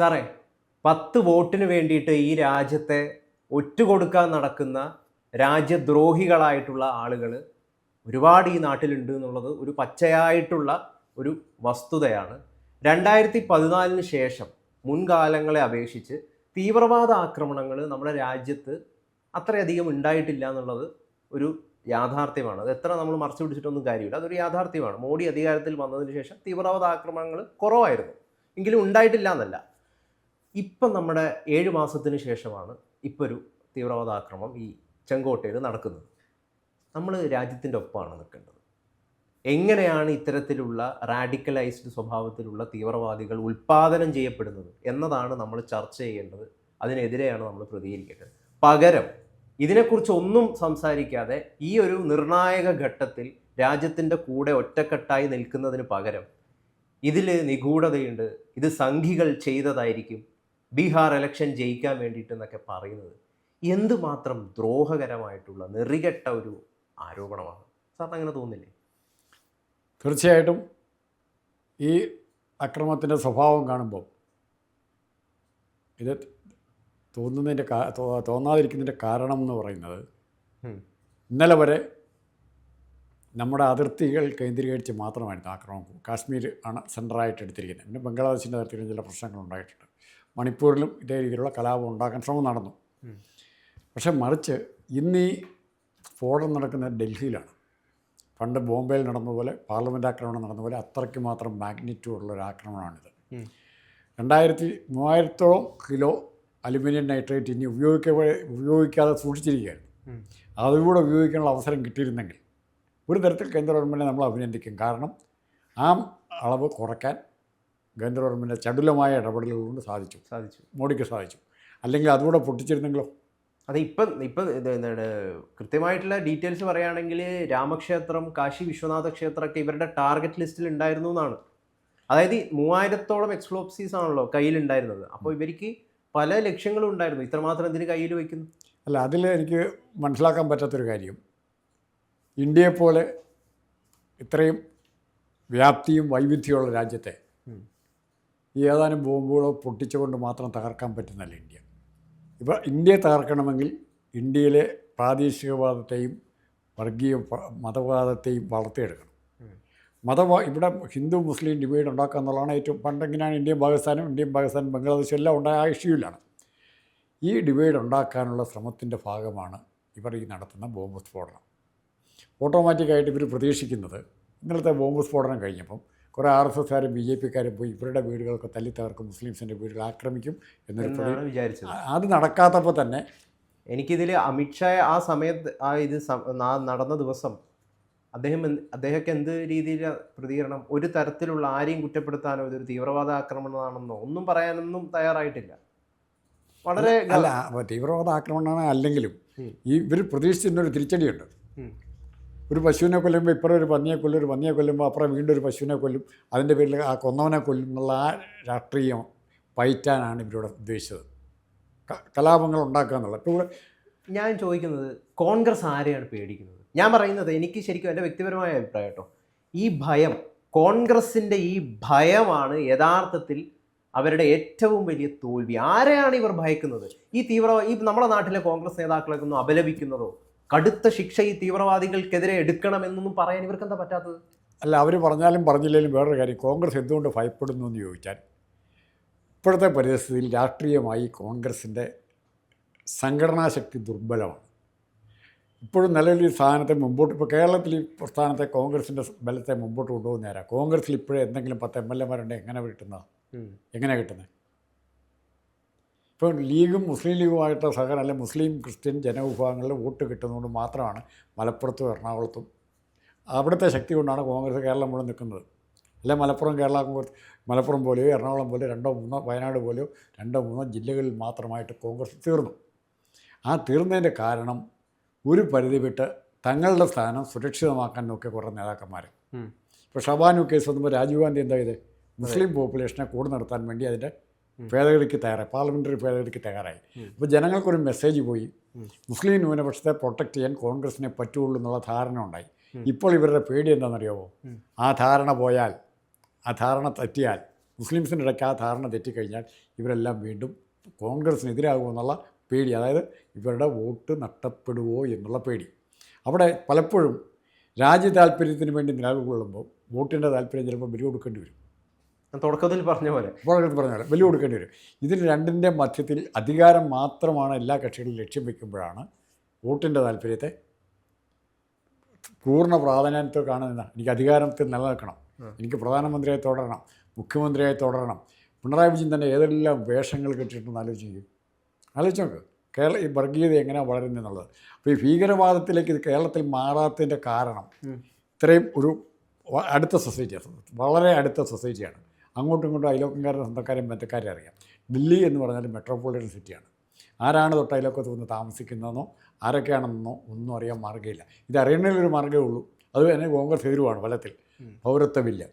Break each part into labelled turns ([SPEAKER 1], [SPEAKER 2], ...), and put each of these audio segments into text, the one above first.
[SPEAKER 1] സാറേ പത്ത് വോട്ടിന് വേണ്ടിയിട്ട് ഈ രാജ്യത്തെ ഒറ്റുകൊടുക്കാൻ നടക്കുന്ന രാജ്യദ്രോഹികളായിട്ടുള്ള ആളുകൾ ഒരുപാട് ഈ നാട്ടിലുണ്ട് എന്നുള്ളത് ഒരു പച്ചയായിട്ടുള്ള ഒരു വസ്തുതയാണ്. രണ്ടായിരത്തി പതിനാലിന് ശേഷം മുൻകാലങ്ങളെ അപേക്ഷിച്ച് തീവ്രവാദ ആക്രമണങ്ങൾ നമ്മുടെ രാജ്യത്ത് അത്രയധികം ഉണ്ടായിട്ടില്ല എന്നുള്ളത് ഒരു യാഥാർത്ഥ്യമാണ്. അത് എത്ര നമ്മൾ മറച്ചു പിടിച്ചിട്ടൊന്നും കാര്യമില്ല. അതൊരു യാഥാർത്ഥ്യമാണ്. മോഡി അധികാരത്തിൽ വന്നതിന് ശേഷം തീവ്രവാദ ആക്രമണങ്ങൾ കുറവായിരുന്നു. എങ്കിലും ഉണ്ടായിട്ടില്ല എന്നല്ല. ഇപ്പം നമ്മുടെ ഏഴ് മാസത്തിന് ശേഷമാണ് ഇപ്പോൾ ഒരു തീവ്രവാദ ആക്രമണം ഈ ചെങ്കോട്ടയിൽ നടക്കുന്നത്. നമ്മൾ രാജ്യത്തിന്റെ ഒപ്പമാണ് നിൽക്കേണ്ടത്. എങ്ങനെയാണ് ഇത്തരത്തിലുള്ള റാഡിക്കലൈസ്ഡ് സ്വഭാവത്തിലുള്ള തീവ്രവാദികൾ ഉൽപ്പാദനം ചെയ്യപ്പെടുന്നത് എന്നതാണ് നമ്മൾ ചർച്ച ചെയ്യേണ്ടത്. അതിനെതിരെയാണ് നമ്മൾ പ്രതികരിക്കേണ്ടത്. പകരം ഇതിനെക്കുറിച്ച് ഒന്നും സംസാരിക്കാതെ ഈ ഒരു നിർണായക ഘട്ടത്തിൽ രാജ്യത്തിന്റെ കൂടെ ഒറ്റക്കെട്ടായി നിൽക്കുന്നതിന് പകരം ഇതിൽ നിഗൂഢതയുണ്ട്. ഇത് സംഘികൾ ചെയ്തതായിരിക്കും. ബീഹാർ ഇലക്ഷൻ ജയിക്കാൻ വേണ്ടിയിട്ട് എന്നൊക്കെ പറയുന്നത് എന്തുമാത്രം ദ്രോഹകരമായിട്ടുള്ള നെറികെട്ട ഒരു ആരോപണമാണ്? സാറിന് അങ്ങനെ തോന്നില്ലേ
[SPEAKER 2] തീർച്ചയായിട്ടും ഈ അക്രമത്തിന്റെ സ്വഭാവം കാണുമ്പോൾ ഇത് തോന്നുന്നതിന്റെ തോന്നാതിരിക്കുന്നതിന്റെ കാരണം എന്ന് പറയുന്നത്. ഇന്നലെ വരെ നമ്മുടെ അതിർത്തികൾ കേന്ദ്രീകരിച്ച് മാത്രമായിരുന്നു ആക്രമണം. കാശ്മീർ ആണ് സെന്ററായിട്ട് എടുത്തിരിക്കുന്നത്. പിന്നെ ബംഗ്ലാദേശിന്റെ അതിർത്തിയിൽ ചില പ്രശ്നങ്ങൾ ഉണ്ടായിട്ടുണ്ട്. മണിപ്പൂരിലും ഇതേ രീതിയിലുള്ള കലാപം ഉണ്ടാക്കാൻ ശ്രമം നടന്നു. പക്ഷേ മറിച്ച് ഇന്ന് ഈ സ്ഫോടനം നടക്കുന്നത് ഡൽഹിയിലാണ്. പണ്ട് ബോംബെയിൽ നടന്നതുപോലെ പാർലമെന്റ് ആക്രമണം നടന്നതുപോലെ അത്രയ്ക്ക് മാത്രം മാഗ്നിറ്റ്യൂഡ് ഉള്ള ഒരു ആക്രമണമാണിത്. രണ്ടായിരത്തി മൂവായിരത്തോളം കിലോ അലുമിനിയം നൈട്രേറ്റ് ഇനി ഉപയോഗിക്ക ഉപയോഗിക്കാതെ സൂക്ഷിച്ചിരിക്കുകയാണ്
[SPEAKER 1] ഉം.
[SPEAKER 2] അതുകൂടെ ഉപയോഗിക്കാനുള്ള അവസരം കിട്ടിയിരുന്നെങ്കിൽ ഒരു തരത്തിൽ കേന്ദ്ര ഗവൺമെന്റിനെ നമ്മൾ അഭിനന്ദിക്കും. കാരണം ആ അളവ് കുറയ്ക്കാൻ കേന്ദ്ര ഗവൺമെന്റ് ചടുലമായ ഇടപെടലുകൾ കൊണ്ട് സാധിച്ചു.
[SPEAKER 1] സാധിച്ചു.
[SPEAKER 2] മോഡിക്ക് സാധിച്ചു. അല്ലെങ്കിൽ അതുകൂടെ പൊട്ടിച്ചിരുന്നെങ്കിലോ?
[SPEAKER 1] അത് ഇപ്പം ഇപ്പം എന്താണ് കൃത്യമായിട്ടുള്ള ഡീറ്റെയിൽസ് പറയുകയാണെങ്കിൽ രാമക്ഷേത്രം കാശി വിശ്വനാഥ ക്ഷേത്രമൊക്കെ ഇവരുടെ ടാർഗറ്റ് ലിസ്റ്റിൽ ഉണ്ടായിരുന്നു എന്നാണ്. അതായത് മൂവായിരത്തോളം എക്സ്പ്ലോപ്സീസ് ആണല്ലോ കയ്യിലുണ്ടായിരുന്നത്. അപ്പോൾ ഇവർക്ക് പല ലക്ഷ്യങ്ങളും ഉണ്ടായിരുന്നു. ഇത്രമാത്രം എന്തിന് കയ്യിൽ വയ്ക്കുന്നു?
[SPEAKER 2] അല്ല അതിൽ എനിക്ക് മനസ്സിലാക്കാൻ പറ്റാത്തൊരു കാര്യം. ഇന്ത്യയെപ്പോലെ ഇത്രയും വ്യാപ്തിയും വൈവിധ്യമുള്ള രാജ്യത്തെ ഏതാനും ബോംബുകളോ പൊട്ടിച്ചുകൊണ്ട് മാത്രം തകർക്കാൻ പറ്റുന്നല്ല ഇന്ത്യ. ഇപ്പോൾ ഇന്ത്യയെ തകർക്കണമെങ്കിൽ ഇന്ത്യയിലെ പ്രാദേശികവാദത്തെയും വർഗീയ മതവാദത്തെയും വളർത്തിയെടുക്കണം. മത ഇവിടെ ഹിന്ദു മുസ്ലിം ഡിവൈഡ് ഉണ്ടാക്കുക എന്നുള്ളതാണ് ഏറ്റവും പണ്ടെങ്ങനെയാണ് ഇന്ത്യയും പാകിസ്ഥാനും ഇന്ത്യയും പാകിസ്ഥാനും ബംഗ്ലാദേശും എല്ലാം ഉണ്ടായ ഇഷ്യൂലാണ് ഈ ഡിവൈഡ് ഉണ്ടാക്കാനുള്ള ശ്രമത്തിന്റെ ഭാഗമാണ് ഇവർ ഈ നടത്തുന്ന ബോംബ് സ്ഫോടനം. ഓട്ടോമാറ്റിക്കായിട്ട് ഇവർ പ്രതീക്ഷിക്കുന്നത് ഇന്നലത്തെ ബോംബ് സ്ഫോടനം കഴിഞ്ഞപ്പം കുറേ ആർ എസ് എസ്കാരും ബി ജെ പിക്കാരും പോയി ഇവരുടെ വീടുകളൊക്കെ തല്ലി തകർക്കും മുസ്ലിംസിന്റെ വീടുകൾ ആക്രമിക്കും എന്നൊരു
[SPEAKER 1] വിചാരിച്ചു വിചാരിച്ചത്
[SPEAKER 2] അത് നടക്കാത്തപ്പോൾ തന്നെ
[SPEAKER 1] എനിക്കിതിൽ അമിത്ഷാ ആ സമയത്ത് ആ ഇത് നടന്ന ദിവസം അദ്ദേഹം അദ്ദേഹത്തെ അദ്ദേഹമൊക്കെ എന്ത് രീതിയിൽ പ്രതികരണം ഒരു തരത്തിലുള്ള ആരെയും കുറ്റപ്പെടുത്താനോ ഇതൊരു തീവ്രവാദ ആക്രമണമാണെന്നോ ഒന്നും പറയാനൊന്നും തയ്യാറായിട്ടില്ല വളരെ
[SPEAKER 2] അല്ല തീവ്രവാദ ആക്രമണമാണ് അല്ലെങ്കിലും. ഈ ഇവർ പ്രതീക്ഷിച്ചിരുന്നൊരു തിരിച്ചടിയുണ്ട്. ഒരു പശുവിനെ കൊല്ലുമ്പോൾ ഇപ്പുറം ഒരു പന്നിയെ കൊല്ലും ഒരു പന്നിയെ കൊല്ലുമ്പോൾ അപ്പുറം വീണ്ടും ഒരു പശുവിനെ കൊല്ലും. അതിന്റെ പേരിൽ ആ കൊന്നവനെ കൊല്ലും എന്നുള്ള ആ രാഷ്ട്രീയം പയറ്റാനാണ് ഇവരോട് ഉദ്ദേശിച്ചത്. കലാപങ്ങൾ ഉണ്ടാക്കുക എന്നുള്ളത്. ഇപ്പോൾ
[SPEAKER 1] ഞാൻ ചോദിക്കുന്നത് കോൺഗ്രസ് ആരെയാണ് പേടിക്കുന്നത്? ഞാൻ പറയുന്നത് എനിക്ക് ശരിക്കും എന്റെ വ്യക്തിപരമായ അഭിപ്രായം കേട്ടോ. ഈ ഭയം കോൺഗ്രസിന്റെ ഈ ഭയമാണ് യഥാർത്ഥത്തിൽ അവരുടെ ഏറ്റവും വലിയ തോൽവി. ആരെയാണ് ഇവർ ഭയക്കുന്നത്? ഈ തീവ്ര ഈ നമ്മുടെ നാട്ടിലെ കോൺഗ്രസ് നേതാക്കളെ ഒന്നും അപലപിക്കുന്നതോ? കടുത്ത ശിക്ഷ ഈ തീവ്രവാദികൾക്കെതിരെ എടുക്കണമെന്നൊന്നും പറയാൻ ഇവർക്ക് എന്താ പറ്റാത്തത്?
[SPEAKER 2] അല്ല അവർ പറഞ്ഞാലും പറഞ്ഞില്ലെങ്കിലും വേറൊരു കാര്യം. കോൺഗ്രസ് എന്തുകൊണ്ട് ഭയപ്പെടുന്നു എന്ന് ചോദിച്ചാൽ ഇപ്പോഴത്തെ പരിസ്ഥിതിയിൽ രാഷ്ട്രീയമായി കോൺഗ്രസിന്റെ സംഘടനാശക്തി ദുർബലമാണ്. ഇപ്പോഴും നിലവിൽ ഈ സ്ഥാനത്തെ മുമ്പോട്ട് ഇപ്പോൾ കേരളത്തിൽ ഈ പ്രസ്ഥാനത്തെ കോൺഗ്രസിന്റെ ബലത്തെ മുമ്പോട്ട് കൊണ്ടുപോകുന്ന നേരം കോൺഗ്രസിൽ ഇപ്പോഴും എന്തെങ്കിലും പത്ത് എം എൽ എമാരുണ്ടെങ്കിൽ എങ്ങനെ കിട്ടുന്നത്? എങ്ങനെയാണ് കിട്ടുന്നത്? ഇപ്പോൾ ലീഗും മുസ്ലിം ലീഗുമായിട്ട് സഹകരണം അല്ലെങ്കിൽ മുസ്ലിം ക്രിസ്ത്യൻ ജനവിഭാഗങ്ങളിൽ വോട്ട് കിട്ടുന്നതുകൊണ്ട് മാത്രമാണ് മലപ്പുറത്തും എറണാകുളത്തും അവിടുത്തെ ശക്തി കൊണ്ടാണ് കോൺഗ്രസ് കേരളം മുഴുവൻ നിൽക്കുന്നത്. അല്ലെ മലപ്പുറം കേരള കോൺഗ്രസ് മലപ്പുറം പോലെയോ എറണാകുളം പോലെയോ രണ്ടോ മൂന്നോ വയനാട് പോലെയോ രണ്ടോ മൂന്നോ ജില്ലകളിൽ മാത്രമായിട്ട് കോൺഗ്രസ് തീർന്നു. ആ തീർന്നതിന്റെ കാരണം ഒരു പരിധി വിട്ട് തങ്ങളുടെ സ്ഥാനം സുരക്ഷിതമാക്കാൻ നോക്കിയ കുറേ നേതാക്കന്മാർ. ഇപ്പോൾ ഷബാനു കേസ് വന്നപ്പോൾ രാജീവ് ഗാന്ധി എന്താ ചെയ്തത് മുസ്ലിം പോപ്പുലേഷനെ കൂടെ നിർത്താൻ വേണ്ടി അതിന്റെ ഭേദഗതിക്ക് തയ്യാറായി. പാർലമെന്ററി ഭേദഗതിക്ക് തയ്യാറായി. അപ്പോൾ ജനങ്ങൾക്കൊരു മെസ്സേജ് പോയി. മുസ്ലിം ന്യൂനപക്ഷത്തെ പ്രൊട്ടക്റ്റ് ചെയ്യാൻ കോൺഗ്രസിനെ പറ്റുള്ളൂ എന്നുള്ള ധാരണ ഉണ്ടായി. ഇപ്പോൾ ഇവരുടെ പേടി എന്താണെന്നറിയാമോ ആ ധാരണ പോയാൽ ആ ധാരണ തെറ്റിയാൽ മുസ്ലിംസിന്റെ ഇടയ്ക്ക് ആ ധാരണ തെറ്റിക്കഴിഞ്ഞാൽ ഇവരെല്ലാം വീണ്ടും കോൺഗ്രസിനെതിരാകുമെന്നുള്ള പേടി. അതായത് ഇവരുടെ വോട്ട് നഷ്ടപ്പെടുവോ എന്നുള്ള പേടി. അവിടെ പലപ്പോഴും രാജ്യ താല്പര്യത്തിന് വേണ്ടി നിലകൊള്ളുമ്പോൾ വോട്ടിന്റെ താല്പര്യം ചിലപ്പോൾ ബലി കൊടുക്കേണ്ടി വരും.
[SPEAKER 1] തുടക്കത്തിൽ പറഞ്ഞ പോലെ.
[SPEAKER 2] തുടക്കത്തിൽ പറഞ്ഞ പോലെ. വലിയ കൊടുക്കേണ്ടി വരും. ഇതിൽ രണ്ടിന്റെ മധ്യത്തിൽ അധികാരം മാത്രമാണ് എല്ലാ കക്ഷികളും ലക്ഷ്യം വയ്ക്കുമ്പോഴാണ് വോട്ടിന്റെ താല്പര്യത്തെ പൂർണ പ്രാധാന്യത്തിൽ കാണുന്ന എനിക്ക് അധികാരത്തിൽ നിലനിൽക്കണം. എനിക്ക് പ്രധാനമന്ത്രിയായി തുടരണം. മുഖ്യമന്ത്രിയായി തുടരണം. പിണറായി വിജയൻ തന്നെ ഏതെല്ലാം വേഷങ്ങൾ കെട്ടിയിട്ടുണ്ടെന്ന് ചെയ്യും ആലോചിച്ച് നോക്ക്. കേരള ഈ വർഗീയത എങ്ങനെയാണ് വളരുന്നതെന്നുള്ളത് അപ്പോൾ ഈ ഭീകരവാദത്തിലേക്ക് ഇത് കേരളത്തിൽ മാറാത്തതിന്റെ കാരണം ഇത്രയും ഒരു അടുത്ത സൊസൈറ്റിയാണ്. വളരെ അടുത്ത സൊസൈറ്റിയാണ്. അങ്ങോട്ടും ഇങ്ങോട്ടും അയലോക്കംകാരുടെ സ്വന്തക്കാരെയും ബന്ധക്കാരെയും അറിയാം. ദില്ലി എന്ന് പറഞ്ഞാൽ മെട്രോപൊളിറ്റൻ സിറ്റിയാണ് ആരാണ് തൊട്ട് അയലോക്കത്ത് വന്ന് താമസിക്കുന്നതെന്നോ ആരൊക്കെയാണെന്നോ ഒന്നും അറിയാൻ മാർഗമില്ല. ഇത് അറിയണതിലൊരു മാർഗമേ ഉള്ളൂ. അത് തന്നെ കോൺഗ്രസ് എതിരുവാണ് ഫലത്തിൽ പൗരത്വ ബില്ല്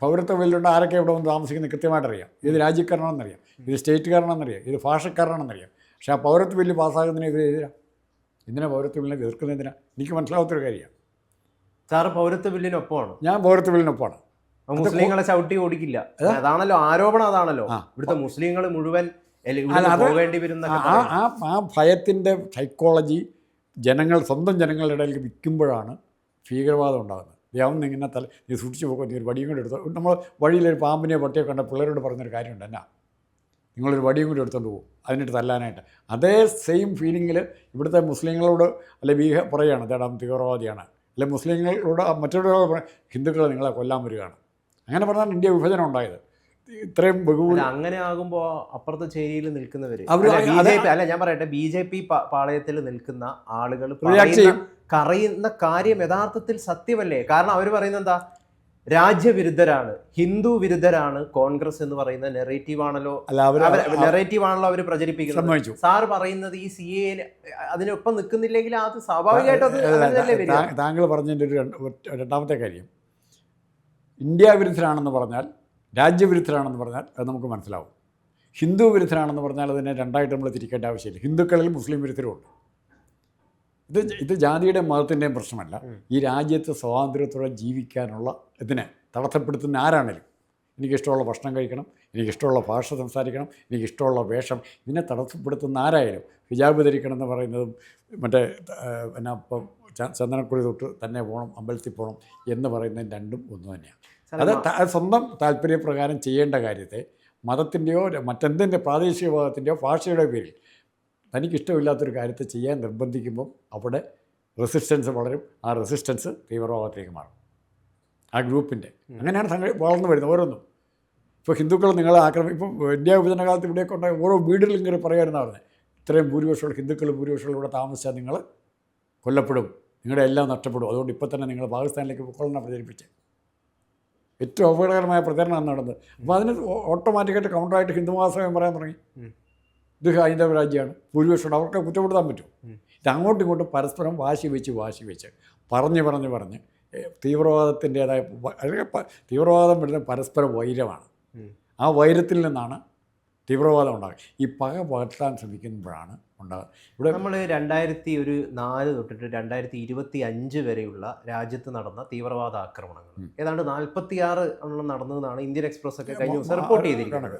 [SPEAKER 2] പൗരത്വ ബില്ലുണ്ട് ആരൊക്കെ ഇവിടെ വന്ന് താമസിക്കുന്നത് കൃത്യമായിട്ട് അറിയാം ഇത് രാജ്യക്കാരനാണെന്നറിയാം. ഇത് സ്റ്റേറ്റുകാരനാണെന്നറിയാം. ഇത് ഭാഷക്കാരനാണെന്നറിയാം. പക്ഷേ ആ പൗരത്വ ബില്ല് പാസ്സാകുന്നതിന് എതിരെതിരാ എന്തിനാ പൗരത്വ ബില്ലിനെ എതിർക്കുന്നതിനാ എനിക്ക് മനസ്സിലാവാത്തൊരു കാര്യമാണ്.
[SPEAKER 1] സാറ് പൗരത്വ ബില്ലിനൊപ്പമാണ്
[SPEAKER 2] ഞാൻ പൗരത്വ ബില്ലിനൊപ്പമാണ്
[SPEAKER 1] മുസ്ലിങ്ങളെ ചവിട്ടി ഓടിക്കില്ല. അതാണല്ലോ ആരോപണം അതാണല്ലോ. ഇവിടുത്തെ മുസ്ലിങ്ങൾ മുഴുവൻ പോകേണ്ടി വരുന്ന
[SPEAKER 2] ആ
[SPEAKER 1] ഭയത്തിന്റെ
[SPEAKER 2] ആ ഭയത്തിന്റെ സൈക്കോളജി ജനങ്ങൾ സ്വന്തം ജനങ്ങളുടെ ഇടയിൽ വിൽക്കുമ്പോഴാണ് ഭീകരവാദം ഉണ്ടാകുന്നത്. യാവുന്ന ഇങ്ങനെ തല നീ സൂക്ഷിച്ചു പോകുക നീ ഒരു വടിയും കൂടി എടുത്തോ. നമ്മൾ വഴിയിലൊരു പാമ്പിനെ പട്ടിയെ കണ്ട പിള്ളേരോട് പറഞ്ഞൊരു കാര്യമുണ്ട് എന്നാ? നിങ്ങളൊരു വടിയും കൂടി എടുത്തുകൊണ്ട് പോകും അതിനിട്ട് തല്ലാനായിട്ട്. അതേ സെയിം ഫീലിങ്ങിൽ ഇവിടുത്തെ മുസ്ലിങ്ങളോട് അല്ലെ ബീഹ പറയുകയാണ് തേടാം തീവ്രവാദിയാണ്. അല്ലെ മുസ്ലിങ്ങളോട് മറ്റൊരാളോട് ഹിന്ദുക്കളെ നിങ്ങളെ കൊല്ലാൻ വരികയാണ്. അങ്ങനെ പറഞ്ഞാൽ ഇന്ത്യ വിഭജനം ഉണ്ടായത്. ഇത്രയും
[SPEAKER 1] ബഹുമതി അങ്ങനെ ആകുമ്പോൾ അപ്പുറത്തെ ചേരിയിൽ നിൽക്കുന്നവര്
[SPEAKER 2] അവർ
[SPEAKER 1] അല്ല, ഞാൻ പറയട്ടെ ബി ജെ പി പാളയത്തിൽ നിൽക്കുന്ന ആളുകൾ കറിയുന്ന കാര്യം യഥാർത്ഥത്തിൽ സത്യമല്ലേ? കാരണം അവർ പറയുന്നത് എന്താ? രാജ്യവിരുദ്ധരാണ് ഹിന്ദു വിരുദ്ധരാണ് കോൺഗ്രസ് എന്ന് പറയുന്ന നെറേറ്റീവ് ആണല്ലോ നെറേറ്റീവ് ആണല്ലോ അവർ പ്രചരിപ്പിക്കുന്നത്. സാർ പറയുന്നത് ഈ സി എ അതിനൊപ്പം നിൽക്കുന്നില്ലെങ്കിൽ അത് സ്വാഭാവികമായിട്ടും
[SPEAKER 2] താങ്കൾ പറഞ്ഞതിന്റെ ഒരു രണ്ടാമത്തെ കാര്യം. ഇന്ത്യ വിരുദ്ധരാണെന്ന് പറഞ്ഞാൽ രാജ്യവിരുദ്ധരാണെന്ന് പറഞ്ഞാൽ അത് നമുക്ക് മനസ്സിലാവും. ഹിന്ദു വിരുദ്ധരാണെന്ന് പറഞ്ഞാൽ അതിനെ രണ്ടായിട്ട് നമ്മൾ തിരിക്കേണ്ട ആവശ്യമില്ല. ഹിന്ദുക്കളിൽ മുസ്ലിം വിരുദ്ധരുമുണ്ട് ഇത് ഇത് ജാതിയുടെയും മതത്തിന്റെയും പ്രശ്നമല്ല. ഈ രാജ്യത്ത് സ്വാതന്ത്ര്യത്തോടെ ജീവിക്കാനുള്ള ഇതിനെ തടസ്സപ്പെടുത്തുന്ന ആരാണേലും എനിക്കിഷ്ടമുള്ള ഭക്ഷണം കഴിക്കണം എനിക്കിഷ്ടമുള്ള ഭാഷ സംസാരിക്കണം എനിക്കിഷ്ടമുള്ള വേഷം ഇതിനെ തടസ്സപ്പെടുത്തുന്ന ആരായാലും ഹിജാബ് ധരിക്കണം എന്ന് പറയുന്നതും മറ്റേ പിന്നെ ഇപ്പം ചന്ദനക്കുഴി തൊട്ട് തന്നെ പോകണം അമ്പലത്തിൽ പോകണം എന്ന് പറയുന്നതും രണ്ടും ഒന്ന് തന്നെയാണ് അത് സ്വന്തം താല്പര്യപ്രകാരം ചെയ്യേണ്ട കാര്യത്തെ മതത്തിന്റെയോ മറ്റെന്തിന്റെ പ്രാദേശിക ഭാഗത്തിന്റെയോ ഭാഷയുടെ പേരിൽ തനിക്കിഷ്ടമില്ലാത്തൊരു കാര്യത്തെ ചെയ്യാൻ നിർബന്ധിക്കുമ്പോൾ അവിടെ റെസിസ്റ്റൻസ് വളരും. ആ റെസിസ്റ്റൻസ് തീവ്രവാദത്തിലേക്ക് മാറും. ആ ഗ്രൂപ്പിന്റെ. അങ്ങനെയാണ് സംഘ വളർന്നു വരുന്നത് ഓരോന്നും. ഇപ്പോൾ ഹിന്ദുക്കൾ നിങ്ങളെ ആക്രമി ഇപ്പം ഇന്ത്യ വിഭജന കാലത്ത് ഇവിടെയൊക്കെ ഉണ്ടായ ഓരോ വീടുകളിലും കയറി പറയാമെന്നാണ് പറഞ്ഞത് ഇത്രയും ഭൂരിപക്ഷമുള്ള ഹിന്ദുക്കൾ ഭൂരിപക്ഷമുള്ള ഇവിടെ താമസിച്ചാൽ നിങ്ങൾ കൊല്ലപ്പെടും. നിങ്ങളുടെ എല്ലാം നഷ്ടപ്പെടും. അതുകൊണ്ട് ഇപ്പോൾ തന്നെ നിങ്ങൾ പാകിസ്ഥാനിലേക്ക് പൊക്കോളണം പ്രചരിപ്പിച്ച് ഏറ്റവും അപകടകരമായ പ്രചരണമാണ് നടന്നത്. അപ്പോൾ അതിന് ഓട്ടോമാറ്റിക്കായിട്ട് കൗണ്ടറായിട്ട് ഹിന്ദു മഹാസഭയം പറയാൻ തുടങ്ങി. ഇത് ഹൈന്ദവ രാജ്യമാണ്. ഭൂരിപക്ഷം അവർക്ക് കുറ്റപ്പെടുത്താൻ പറ്റും. ഇത് അങ്ങോട്ടും ഇങ്ങോട്ടും പരസ്പരം വാശി വെച്ച് വാശി വെച്ച് പറഞ്ഞ് പറഞ്ഞ് പറഞ്ഞ് തീവ്രവാദത്തിന്റേതായ അല്ലെങ്കിൽ തീവ്രവാദം വരുന്ന പരസ്പര വൈരമാണ്. ആ വൈരത്തിൽ നിന്നാണ് തീവ്രവാദം ഉണ്ടാകുക ഈ പക പകർത്താൻ ശ്രമിക്കുമ്പോഴാണ് ഉണ്ടാകുക ഇവിടെ
[SPEAKER 1] നമ്മൾ രണ്ടായിരത്തി ഒരു നാല് തൊട്ടിട്ട് രണ്ടായിരത്തി ഇരുപത്തി അഞ്ച് വരെയുള്ള രാജ്യത്ത് നടന്ന തീവ്രവാദ ആക്രമണങ്ങൾ. ഏതാണ്ട് നാൽപ്പത്തിയാറ് എണ്ണം നടന്നതെന്നാണ് ഇന്ത്യൻ എക്സ്പ്രസ് ഒക്കെ കഴിഞ്ഞ ദിവസം റിപ്പോർട്ട് ചെയ്തിരിക്കുന്നത്.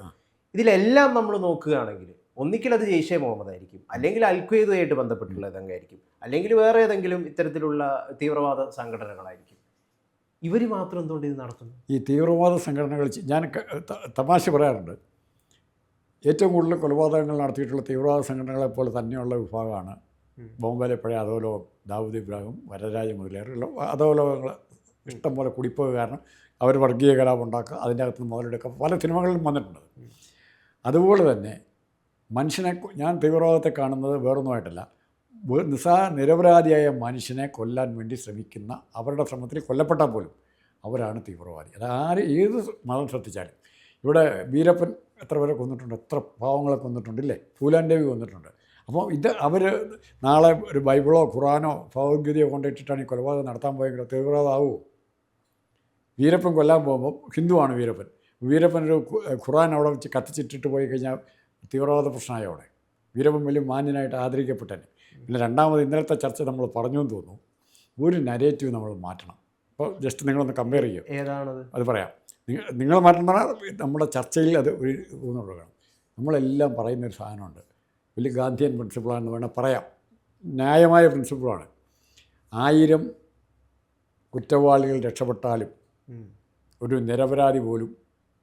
[SPEAKER 1] ഇതിലെല്ലാം നമ്മൾ നോക്കുകയാണെങ്കിൽ ഒന്നിക്കൽ അത് ജെയ്ഷെ മുഹമ്മദ് ആയിരിക്കും. അല്ലെങ്കിൽ അൽഖ്വയ്ദുമായിട്ട് ബന്ധപ്പെട്ടുള്ള ഏതെങ്കിലും ആയിരിക്കും. അല്ലെങ്കിൽ വേറെ ഏതെങ്കിലും ഇത്തരത്തിലുള്ള തീവ്രവാദ സംഘടനകളായിരിക്കും. ഇവർ മാത്രം എന്തുകൊണ്ട് ഇത് നടത്തുന്നു?
[SPEAKER 2] ഈ തീവ്രവാദ സംഘടനകൾ ഞാൻ തമാശ പറയാറുണ്ട്. ഏറ്റവും കൂടുതൽ കൊലപാതകങ്ങൾ നടത്തിയിട്ടുള്ള തീവ്രവാദ സംഘടനകളെ പോലെ തന്നെയുള്ള വിഭാഗമാണ്
[SPEAKER 1] ബോംബെ
[SPEAKER 2] ബോംബെയിലെ പഴയ അധോലോകം ദാവൂദ് ഇബ്രാഹിം വരരാജ മുതലേറുള്ള അധോലോകങ്ങൾ ഇഷ്ടം പോലെ കുടിപ്പോക കാരണം അവർ വർഗീയ കലാപം ഉണ്ടാക്കുക അതിന്റെ അകത്ത് മുതലെടുക്കുക പല സിനിമകളിലും വന്നിട്ടുണ്ട്. അതുപോലെ തന്നെ മനുഷ്യനെ ഞാൻ തീവ്രവാദത്തെ കാണുന്നത് വേറൊന്നുമായിട്ടല്ല നിസാ നിരപരാധിയായ മനുഷ്യനെ കൊല്ലാൻ വേണ്ടി ശ്രമിക്കുന്ന അവരുടെ ശ്രമത്തിൽ കൊല്ലപ്പെട്ടാൽ പോലും അവരാണ് തീവ്രവാദി. അത് ആര് ഏത് മതം ശ്രദ്ധിച്ചാലും. ഇവിടെ വീരപ്പൻ എത്ര പേരെ കൊന്നിട്ടുണ്ട്? എത്ര പാവങ്ങളെ കൊന്നിട്ടുണ്ട് ഇല്ലേ? ഫൂലാൻ ദേവി കൊന്നിട്ടുണ്ട്. അപ്പോൾ ഇത് അവർ നാളെ ഒരു ബൈബിളോ ഖുറാനോ ഭഗവത്ഗീതയോ കൊണ്ടിട്ടിട്ടാണ് ഈ കൊലപാതകം നടത്താൻ പോയെങ്കിൽ തീവ്രവാദമാവുമോ വീരപ്പൻ കൊല്ലാൻ പോകുമ്പോൾ ഹിന്ദുവാണ് വീരപ്പൻ. വീരപ്പൻ ഒരു ഖുറാൻ അവിടെ വെച്ച് കത്തിച്ചിട്ടിട്ട് പോയി കഴിഞ്ഞാൽ തീവ്രവാദ പ്രശ്നമായി അവിടെ? വീരപ്പൻ വലിയ മാന്യനായിട്ട് ആദരിക്കപ്പെട്ടനെ പിന്നെ രണ്ടാമത് ഇന്നലത്തെ ചർച്ച നമ്മൾ പറഞ്ഞു എന്ന് തോന്നുന്നു. ഒരു നരേറ്റീവ് നമ്മൾ മാറ്റണം. അപ്പോൾ ജസ്റ്റ് നിങ്ങളൊന്ന് കമ്പയർ ചെയ്യുക.
[SPEAKER 1] ഏതാണത്?
[SPEAKER 2] അത് പറയാം. നിങ്ങൾ നിങ്ങൾ മാറ്റണം നമ്മുടെ ചർച്ചയിൽ അത് ഒരു ഊന്നു കൊടുക്കണം. നമ്മളെല്ലാം പറയുന്നൊരു സാധനമുണ്ട്. വലിയ ഗാന്ധിയൻ പ്രിൻസിപ്പിളാണെന്ന് വേണേൽ പറയാം. ന്യായമായ പ്രിൻസിപ്പിളാണ് ആയിരം കുറ്റവാളികൾ രക്ഷപ്പെട്ടാലും ഒരു നിരപരാധി പോലും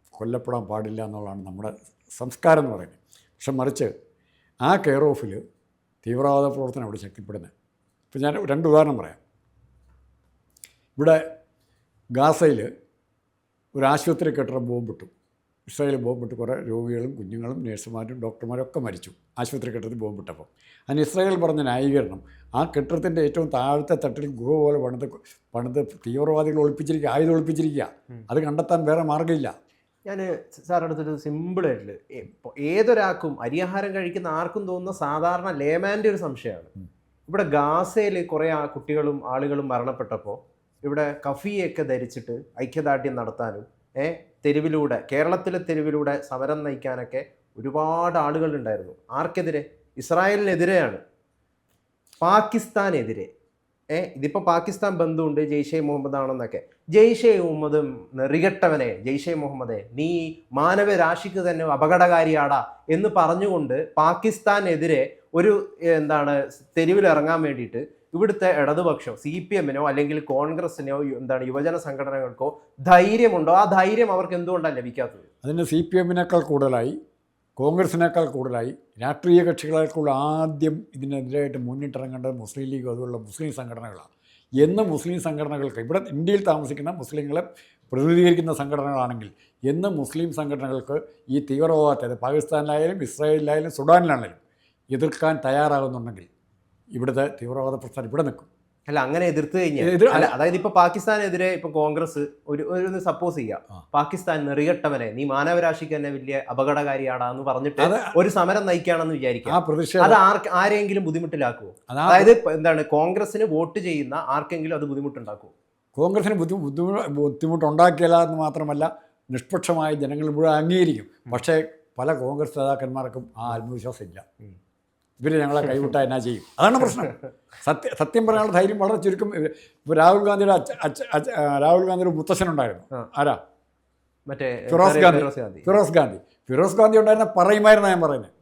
[SPEAKER 2] കൊല്ലപ്പെടാൻ പാടില്ല എന്നുള്ളതാണ് നമ്മുടെ സംസ്കാരം എന്ന് പറയുന്നത്. പക്ഷെ മറിച്ച് ആ കെയർ ഓഫിൽ തീവ്രവാദ പ്രവർത്തനം അവിടെ ശക്തിപ്പെടുന്നത്. ഇപ്പം ഞാൻ രണ്ട് ഉദാഹരണം പറയാം. ഇവിടെ ഗാസയിൽ ഒരു ആശുപത്രി കെട്ടിടം ബോംബിട്ടു. ഇസ്രായേൽ ബോംബിട്ട് കുറേ രോഗികളും കുഞ്ഞുങ്ങളും നേഴ്സുമാരും ഡോക്ടർമാരും ഒക്കെ മരിച്ചു ആശുപത്രി കെട്ടിടത്തിൽ ബോംബിട്ടപ്പോൾ. അതിന് ഇസ്രായേൽ പറഞ്ഞ ന്യായീകരണം ആ കെട്ടിടത്തിന്റെ ഏറ്റവും താഴത്തെ തട്ടിൽ ഗുഹ പോലെ പണിത് പണിത് തീവ്രവാദികൾ ഒളിപ്പിച്ചിരിക്കുക ആയുധം ഒളിപ്പിച്ചിരിക്കുക. അത് കണ്ടെത്താൻ വേറെ മാർഗമില്ല.
[SPEAKER 1] ഞാൻ സാർ അടുത്തൊരു സിമ്പിൾ ആയിട്ടുള്ള ഇപ്പൊ ഏതൊരാൾക്കും അരിയാഹാരം കഴിക്കുന്ന ആർക്കും തോന്നുന്ന സാധാരണ ലേമാന്റെ ഒരു സംശയമാണ്. ഇവിടെ ഗാസയിൽ കുറേ ആ കുട്ടികളും ആളുകളും മരണപ്പെട്ടപ്പോൾ ഇവിടെ കഫിയൊക്കെ ധരിച്ചിട്ട് ഐക്യദാർഢ്യം നടത്താനും ഏ തെരുവിലൂടെ കേരളത്തിലെ തെരുവിലൂടെ സമരം നയിക്കാനൊക്കെ ഒരുപാട് ആളുകളുണ്ടായിരുന്നു. ആർക്കെതിരെ? ഇസ്രായേലിനെതിരെയാണ്. പാകിസ്ഥാനെതിരെ. ഏ ഇതിപ്പോൾ പാകിസ്ഥാൻ ബന്ധുണ്ട് ജെയ്ഷെ മുഹമ്മദ് ആണെന്നൊക്കെ ജെയ്ഷെ മുഹമ്മദ് നെറികെട്ടവനെ ജെയ്ഷെ മുഹമ്മദെ നീ മാനവരാശിക്ക് തന്നെ അപകടകാരിയാടാ എന്ന് പറഞ്ഞുകൊണ്ട് പാകിസ്ഥാനെതിരെ ഒരു എന്താണ് തെരുവിലിറങ്ങാൻ വേണ്ടിയിട്ട് ഇവിടുത്തെ ഇടതുപക്ഷം സി പി എമ്മിനോ അല്ലെങ്കിൽ കോൺഗ്രസിനോ എന്താണ് യുവജന സംഘടനകൾക്കോ ധൈര്യമുണ്ടോ? ആ ധൈര്യം അവർക്ക് എന്തുകൊണ്ടാണ് ലഭിക്കാത്തത്?
[SPEAKER 2] അതിന് സി പി എമ്മിനേക്കാൾ കൂടുതലായി കോൺഗ്രസിനേക്കാൾ കൂടുതലായി രാഷ്ട്രീയ കക്ഷികളേക്കുള്ള ആദ്യം ഇതിനെതിരായിട്ട് മുന്നിട്ടിറങ്ങേണ്ടത് മുസ്ലിം ലീഗ് അതുപോലുള്ള മുസ്ലിം സംഘടനകളാണ്. എന്ന് മുസ്ലിം സംഘടനകൾക്ക് ഇവിടെ ഇന്ത്യയിൽ താമസിക്കുന്ന മുസ്ലിങ്ങളെ പ്രതിനിധീകരിക്കുന്ന സംഘടനകളാണെങ്കിൽ എന്ന് മുസ്ലിം സംഘടനകൾക്ക് ഈ തീവ്രവാദത്തെ പാകിസ്ഥാനിലായാലും ഇസ്രായേലിലായാലും സുഡാനിലാണെങ്കിലും എതിർക്കാൻ തയ്യാറാകുന്നുണ്ടെങ്കിൽ ഇവിടുത്തെ തീവ്രവാദ പ്രസ്ഥാനം ഇവിടെ നിൽക്കും.
[SPEAKER 1] അല്ല അങ്ങനെ എതിർത്ത് കഴിഞ്ഞാൽ അല്ല അതായത് ഇപ്പൊ പാകിസ്ഥാനെതിരെ ഇപ്പൊ കോൺഗ്രസ് ഒരു ഒരു സപ്പോസ് ചെയ്യാം. പാകിസ്ഥാൻ നെറികെട്ടവനെ നീ മാനവരാശിക്ക് തന്നെ വലിയ അപകടകാരിയാടാന്ന് പറഞ്ഞിട്ട് ഒരു സമരം നയിക്കുകയാണെന്ന്
[SPEAKER 2] ആ
[SPEAKER 1] വിചാരിക്കാം അത് ആർക്ക് ആരെങ്കിലും ബുദ്ധിമുട്ടിലാക്കുമോ അതായത് എന്താണ് കോൺഗ്രസിന് വോട്ട് ചെയ്യുന്ന ആർക്കെങ്കിലും അത് ബുദ്ധിമുട്ടുണ്ടാക്കുമോ
[SPEAKER 2] കോൺഗ്രസിന് ബുദ്ധിമുട്ടുണ്ടാക്കിയല്ല ബുദ്ധിമുട്ട് ബുദ്ധിമുട്ടുണ്ടാക്കിയില്ല എന്ന് മാത്രമല്ല നിഷ്പക്ഷമായ ജനങ്ങൾ മുഴുവൻ അംഗീകരിക്കും. പക്ഷേ പല കോൺഗ്രസ് നേതാക്കന്മാർക്കും ആ ആത്മവിശ്വാസം ഇല്ല. ഇവർ ഞങ്ങളെ കൈവിട്ടാൽ എന്നാ ചെയ്യും? അതാണ് പ്രശ്നം. സത്യ സത്യം പറയാനുള്ള ധൈര്യം വളരെ ചുരുക്കം. ഇപ്പോൾ രാഹുൽ ഗാന്ധിയുടെ അച്ഛ രാഹുൽ ഗാന്ധിയുടെ മുത്തശ്ശനുണ്ടായിരുന്നു
[SPEAKER 1] ഉണ്ടായിരുന്നു.
[SPEAKER 2] ആരാ?
[SPEAKER 1] മറ്റേ
[SPEAKER 2] ഫിറോസ് ഗാന്ധി.
[SPEAKER 1] ഫിറോസ് ഗാന്ധി.
[SPEAKER 2] ഫിറോസ് ഗാന്ധി. ഉണ്ടായിരുന്ന പറയുമായിരുന്നു ഞാൻ പറയുന്നത്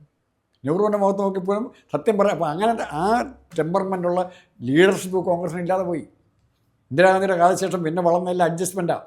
[SPEAKER 2] നെഹ്റുവിന്റെ മുഖത്ത് നോക്കിയപ്പോഴും സത്യം പറയാം അപ്പോൾ അങ്ങനെ ആ ടെമ്പർമെന്റുള്ള ലീഡർഷിപ്പ് കോൺഗ്രസിന് ഇല്ലാതെ പോയി. ഇന്ദിരാഗാന്ധിയുടെ കാലശേഷം പിന്നെ വളർന്നതിൽ അഡ്ജസ്റ്റ്മെന്റാണ്